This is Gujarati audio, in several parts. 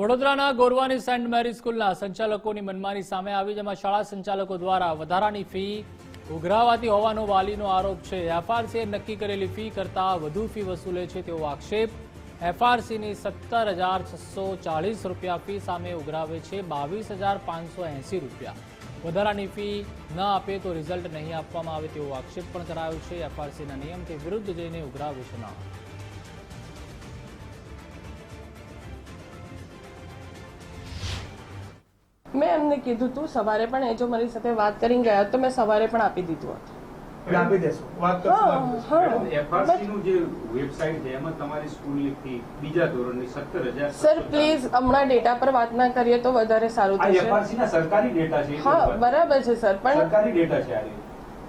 વડોદરાના ગોરવાની સેન્ટ મેરી સ્કૂલના સંચાલકોની મનમાની સામે આવી, જેમાં શાળા સંચાલકો દ્વારા વધારાની ફી ઉઘરાવાતી હોવાનો વાલીનો આરોપ છે. એફઆરસીએ નક્કી કરેલી ફી કરતા વધુ ફી વસૂલે છે તેવો આક્ષેપ એફઆરસીની સત્તર હજાર છસો ચાલીસ રૂપિયા ફી સામે ઉઘરાવે છે, બાવીસ હજાર પાંચસો એંસી રૂપિયા. વધારાની ફી ન આપે તો રિઝલ્ટ નહીં આપવામાં આવે તેવો આક્ષેપ પણ કરાયો છે. એફઆરસીના નિયમથી વિરુદ્ધ જઈને ઉઘરાવે છે નાણાં. મેં એમને કીધું તું સવારે પણ એ જો મારી સાથે વાત કરીને ગયા તો મેં સવારે પણ આપી દીધું હતું આપી દેશો વાત કરશું હા, આપી દેશું. હા. મેડમ, FRC નું જે વેબસાઇટ છે એમાં તમારી સ્કૂલની ફી બીજા ધોરણની સત્તર સર પ્લીઝ હમણાં ડેટા પર વાત ના કરીએ તો વધારે સારું આ થશે ના સરકારી ડેટા છે હા બરાબર. બરાબર છે સર પણ સરકારી ડેટા છે આ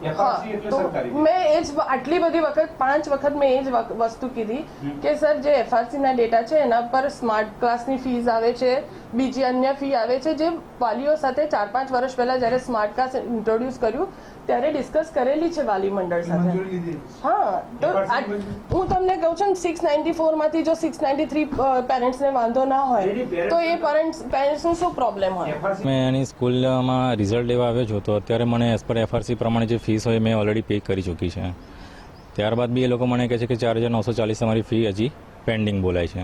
રહ્યો. હા, તો મેં એ જ આટલી બધી વખત પાંચ વખત મેં એ જ વસ્તુ કીધી કે સર જે એફઆરસી ના ડેટા છે એના પર સ્માર્ટ ક્લાસની ફીસ આવે છે બીજી અન્ય ફી આવે છે જે વાલીઓ સાથે ચાર પાંચ વર્ષ પહેલા જ્યારે સ્માર્ટ ક્લાસ ઇન્ટ્રોડ્યુસ કર્યું ત્યારે ડિસ્કસ કરેલી છે વાલી મંડળ સાથે હા તો. હું તમને કહું છું સિક્સ નાઇન્ટી ફોરમાંથી જો સિક્સ નાઇન્ટી થ્રી પેરેન્ટ્સને વાંધો ના હોય તો એ પેરેન્ટ્સ પેરેન્ટ્સનું શું પ્રોબ્લેમ હોય મેં એની સ્કૂલમાં રિઝલ્ટ લેવા આવ્યો છું તો અત્યારે મને એઝ પર એફઆરસી પ્રમાણે જે ફીસ હોય મેં ઓલરેડી પે કરી ચૂકી છે. ત્યારબાદ બી એ લોકો મને કહે છે કે ચાર હજાર નવસો ચાલીસ તમારી ફી હજી પેન્ડિંગ બોલાય છે.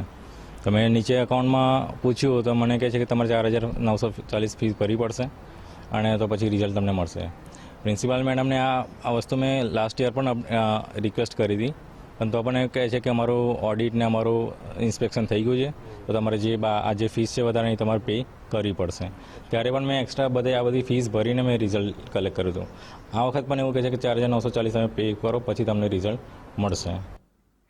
તો મેં નીચે એકાઉન્ટમાં પૂછ્યું, તો મને કહે છે કે તમારે ચાર હજાર નવસો ચાલીસ ફી ભરવી પડશે અને તો પછી રિઝલ્ટ તમને મળશે. પ્રિન્સિપાલ મેડમને આ આ વસ્તુ મેં લાસ્ટ યર પણ રિક્વેસ્ટ કરી હતી. પણ તો પણ કહે છે કે અમારું ઓડિટ ને અમારું ઇન્સ્પેક્શન થઈ ગયું છે. તો તમારે જે આ જે ફીસ છે વધારાની તમારે પે કરવી પડશે. ત્યારે પણ મેં એક્સ્ટ્રા બધે આ બધી ફીસ ભરીને મેં રિઝલ્ટ કલેક્ટ કર્યું હતું. આ વખત પણ એવું કહે છે કે ચાર હજાર નવસો ચાલીસ તમે પે કરો, પછી તમને રિઝલ્ટ મળશે.